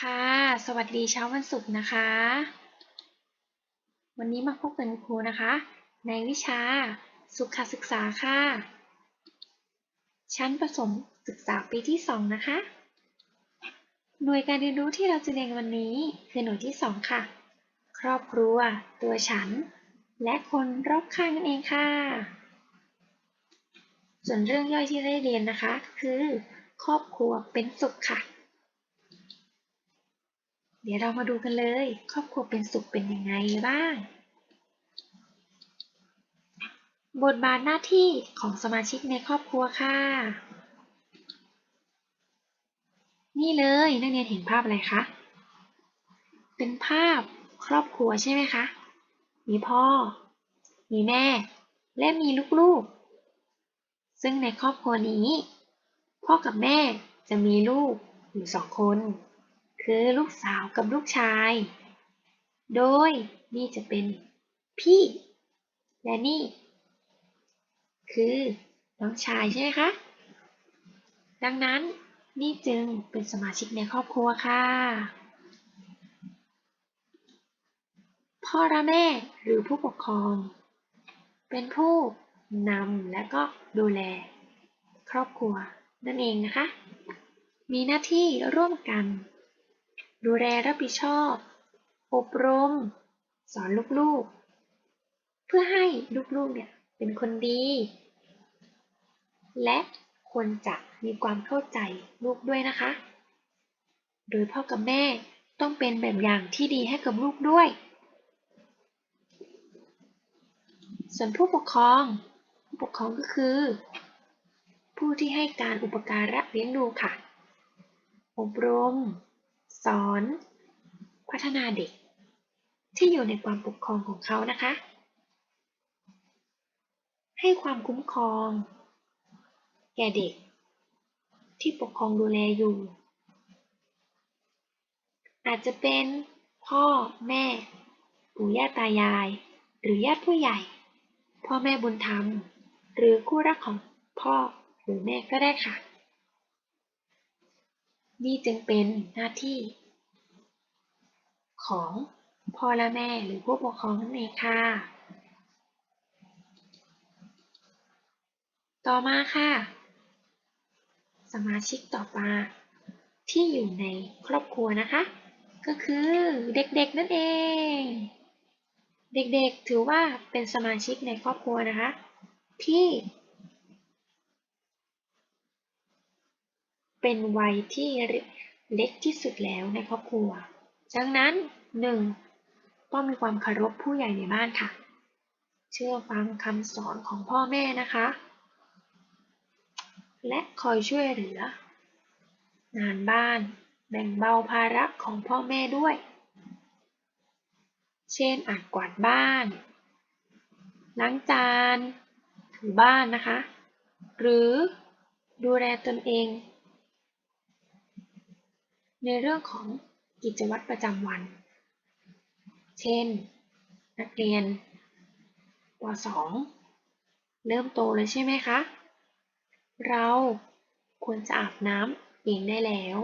ค่ะ สวัสดีเช้าวันศุกร์นะคะ วันนี้มาพบกับครูนะคะ ในวิชาสุขศึกษาค่ะ ชั้นประถมศึกษาปีที่ 2 นะคะ หน่วยการเรียนรู้ที่เราจะเรียนวันนี้คือหน่วยที่ 2 ค่ะ ครอบครัว ตัวฉัน และคนรอบข้างนั่นเองค่ะ ส่วนเรื่องย่อยที่ได้เรียนนะคะ คือ ครอบครัวเป็นสุขค่ะ เดี๋ยวเรามาดูกันเลย ครอบครัวเป็นสุขเป็นยังไงบ้าง บทบาทหน้าที่ของสมาชิกในครอบครัวค่ะ นี่เลยนักเรียนเห็นภาพอะไรคะเป็นภาพครอบครัวใช่ไหมคะ มีพ่อ มีแม่ และมีลูกๆ ซึ่งในครอบครัวนี้ พ่อกับแม่จะมีลูกอยู่สองคน คือลูกสาวกับลูกชาย โดยนี่จะเป็นพี่ และนี่ คือน้องชายใช่ไหมคะ ดังนั้นนี่จึงเป็นสมาชิกในครอบครัวค่ะ พ่อและแม่หรือผู้ปกครอง เป็นผู้นำและก็ดูแล ครอบครัวนั่นเองนะคะ มีหน้าที่ร่วมกัน ดูแลรับผิดชอบ อบรม สอนลูกๆ เพื่อให้ลูกๆเนี่ยเป็นคนดี และควรจะมีความเข้าใจลูกด้วยนะคะ โดยพ่อกับแม่ต้องเป็นแบบอย่างที่ดีให้กับลูกด้วย ส่วนผู้ปกครอง ผู้ปกครองก็คือ ผู้ที่ให้การอุปการะเลี้ยงดูค่ะ อบรม สอน พัฒนาเด็ก ที่อยู่ในความปกครองของเขานะคะ ให้ความคุ้มครอง แก่เด็ก ที่ปกครองดูแลอยู่ อาจจะเป็นพ่อแม่ปู่ย่าตายาย หรือญาติผู้ใหญ่ พ่อแม่บุญธรรม หรือคู่รักของพ่อหรือแม่ก็ได้ค่ะ นี่จึงเป็นหน้าที่ ของพ่อและแม่หรือผู้ปกครองนั่นเองค่ะ ต่อมาค่ะ สมาชิกต่อมาที่อยู่ในครอบครัวนะคะ ก็คือเด็กๆนั่นเอง เด็กๆถือว่าเป็นสมาชิกในครอบครัวนะคะ ที่ เป็นวัยที่เล็กที่สุดแล้วในครอบครัวดังนั้น หนึ่งต้องมีความเคารพผู้ใหญ่ในบ้านค่ะ เชื่อฟังคำสอนของพ่อแม่นะคะ และคอยช่วยเหลือ งานบ้าน แบ่งเบาภาระของพ่อแม่ด้วย เช่นอาจกวาดบ้านล้างจาน ถูบ้านนะคะ หรือดูแลตนเอง ในเรื่องของกิจวัตรประจำวัน เช่น นักเรียนป .2 เริ่มโตเลยใช่ไหมคะ เราควรจะอาบน้ำเองได้แล้ว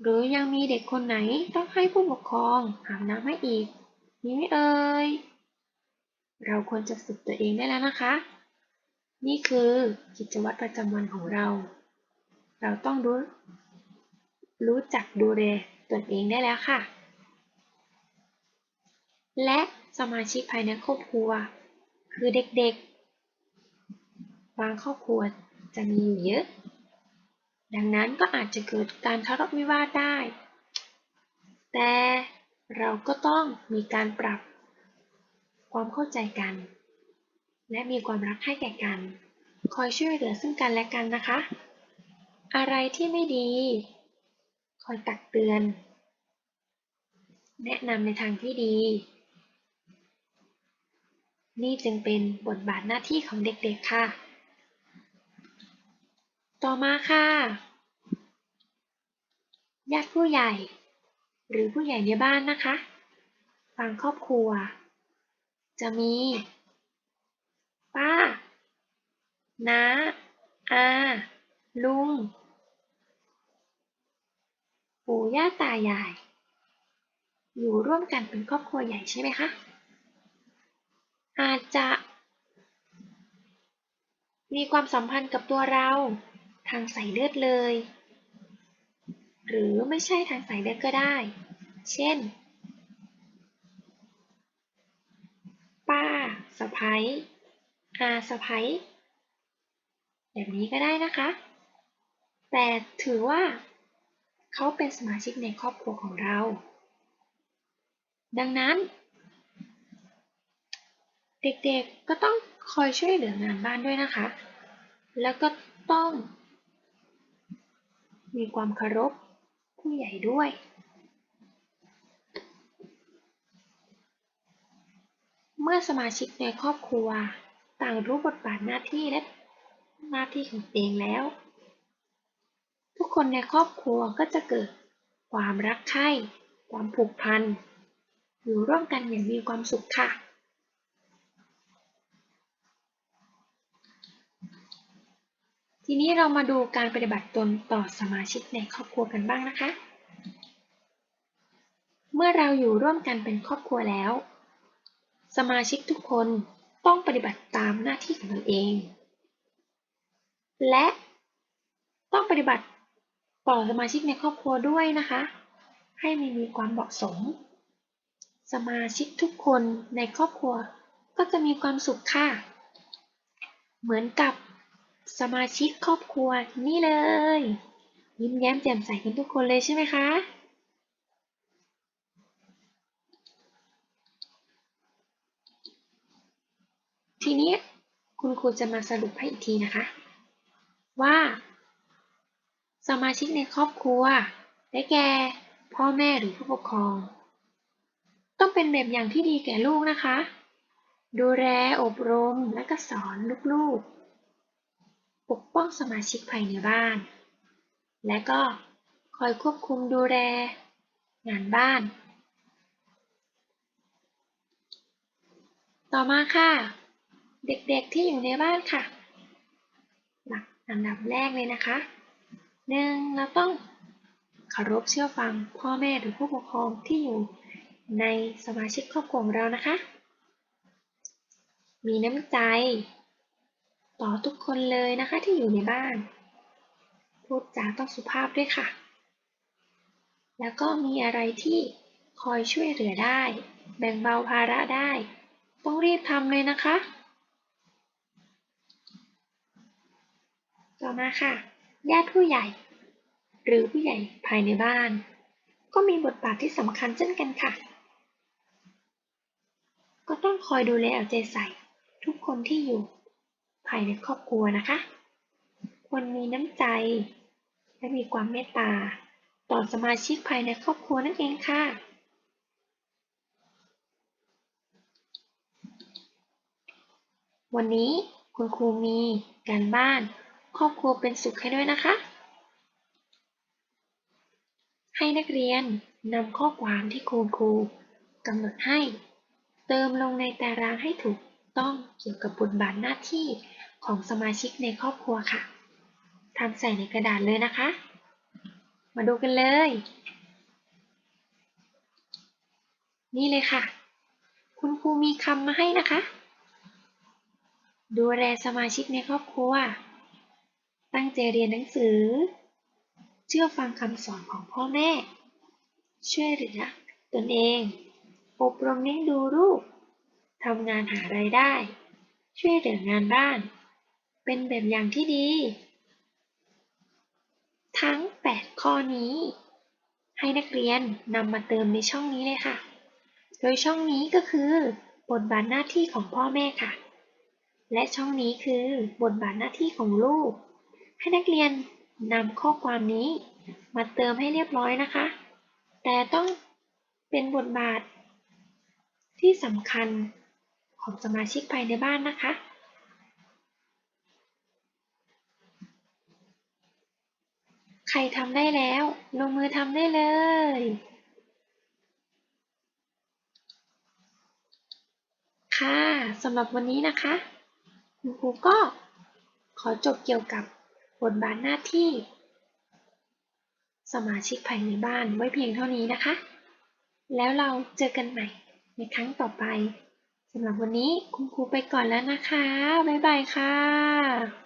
หรือยังมีเด็กคนไหนต้องให้ผู้ปกครองอาบน้ำให้อีก มีไหมเอ่ย เราควรจะฝึกตัวเองได้แล้วนะคะ นี่คือกิจวัตรประจำวันของเรา เราต้องรู้รู้จักดูแลตนเองได้แล้วค่ะ และสมาชิกภายในครอบครัว คือเด็กๆ บางครอบครัวจะมีอยู่เยอะ ดังนั้นก็อาจจะเกิดการทะเลาะวิวาทได้ แต่เราก็ต้องมีการปรับความเข้าใจกัน และมีความรักให้แก่กัน คอยช่วยเหลือซึ่งกันและกันนะคะ อะไรที่ไม่ดี คอยตักเตือน แนะนำในทางที่ดี นี่จึงเป็นบทบาทหน้าที่ของเด็กๆค่ะ ต่อมาค่ะญาติผู้ใหญ่ หรือผู้ใหญ่ในบ้านนะคะบางครอบครัว จะมี ป้าน้าอาลุง ปู่ปู่ย่าตายาย อยู่ร่วมกันเป็นครอบครัวใหญ่ใช่ไหมคะ อาจจะ มีความสัมพันธ์กับตัวเรา ทางสายเลือดเลย หรือไม่ใช่ทางสายเลือดก็ได้ เช่น ป้าสะพ้ยอาสะพ้ยแบบนี้ก็ได้นะคะ แต่ถือว่า เขาเป็นสมาชิกในครอบครัวของเรา ดังนั้น เด็กๆก็ต้องคอยช่วยเหลืองานบ้านด้วยนะคะ แล้วก็ต้อง มีความเคารพผู้ใหญ่ด้วย เมื่อสมาชิกในครอบครัว ต่างรู้บทบาทหน้าที่และหน้าที่ของตัวเองแล้ว ทุกคนในครอบครัวก็จะเกิดความรักใคร่ความผูกพัน อยู่ร่วมกันอย่างมีความสุขค่ะ ทีนี้เรามาดูการปฏิบัติตนต่อสมาชิกในครอบครัวกันบ้างนะคะ เมื่อเราอยู่ร่วมกันเป็นครอบครัวแล้ว สมาชิกทุกคนต้องปฏิบัติตามหน้าที่ของตนเอง และต้องปฏิบัติต่อสมาชิกในครอบครัวด้วยนะคะ ให้มันมีความเหมาะสม สมาชิกทุกคนในครอบครัวก็จะมีความสุขค่ะ เหมือนกับ สมาชิกครอบครัวนี่เลย ยิ้มแย้มแจ่มใสกันทุกคนเลยใช่ไหมคะ ทีนี้คุณครูจะมาสรุปให้อีกทีนะคะ ว่า สมาชิกในครอบครัวได้แก่พ่อแม่หรือผู้ปกครอง ต้องเป็นแบบอย่างที่ดีแก่ลูกนะคะ ดูแลอบรมและก็สอนลูกๆ ปกป้องสมาชิกภายในบ้าน และก็คอยควบคุมดูแลงานบ้าน ต่อมาค่ะ เด็กๆที่อยู่ในบ้านค่ะ หลักอันดับแรกเลยนะคะหนึ่งเราต้องเคารพเชื่อฟังพ่อแม่หรือผู้ปกครองที่อยู่ในสมาชิกครอบครัวเรานะคะ มีน้ำใจ ต่อทุกคนเลยนะคะที่อยู่ในบ้าน พูดจาต้องสุภาพด้วยค่ะ แล้วก็มีอะไรที่คอยช่วยเหลือได้ แบ่งเบาภาระได้ ต้องรีบทำเลยนะคะ ต่อมาค่ะ ญาติผู้ใหญ่ หรือผู้ใหญ่ภายในบ้าน ก็มีบทบาทที่สำคัญเช่นกันค่ะ ก็ต้องคอยดูแลเอาใจใส่ ทุกคนที่อยู่ ภายในครอบครัวนะคะ ควรมีน้ำใจ และมีความเมตตา ต่อสมาชิกภายในครอบครัวนั่นเองค่ะ วันนี้คุณครูมีการบ้าน ครอบครัวเป็นสุขให้ด้วยนะคะ ให้นักเรียนนำข้อความที่คุณครูกำหนดให้ เติมลงในตารางให้ถูก ต้องเกี่ยวกับบทบาทหน้าที่ของสมาชิกในครอบครัวค่ะทำใส่ในกระดาษเลยนะคะ มาดูกันเลย นี่เลยค่ะ คุณครูมีคำมาให้นะคะ ดูแลสมาชิกในครอบครัว ตั้งใจเรียนหนังสือ เชื่อฟังคำสอนของพ่อแม่ ช่วยเหลือตนเอง อบรมเลี้ยงดูลูก ทำงานหารายได้ ช่วยเหลืองานบ้าน เป็นแบบอย่างที่ดี ทั้ง 8 ข้อนี้ ให้นักเรียนนำมาเติมในช่องนี้เลยค่ะ โดยช่องนี้ก็คือบทบาทหน้าที่ของพ่อแม่ค่ะ และช่องนี้คือบทบาทหน้าที่ของลูก ให้นักเรียนนำข้อความนี้ มาเติมให้เรียบร้อยนะคะ แต่ต้องเป็นบทบาทที่สำคัญ ของสมาชิกภายในบ้านนะคะ ใครทำได้แล้ว ลงมือทำได้เลยค่ะสำหรับวันนี้นะคะ คุณครูก็ขอจบเกี่ยวกับบทบาทหน้าที่ สมาชิกภายในบ้านไว้เพียงเท่านี้นะคะ แล้วเราเจอกันใหม่ในครั้งต่อไป สำหรับวันนี้คุณครูไปก่อนแล้วนะคะ บ๊ายบายค่ะ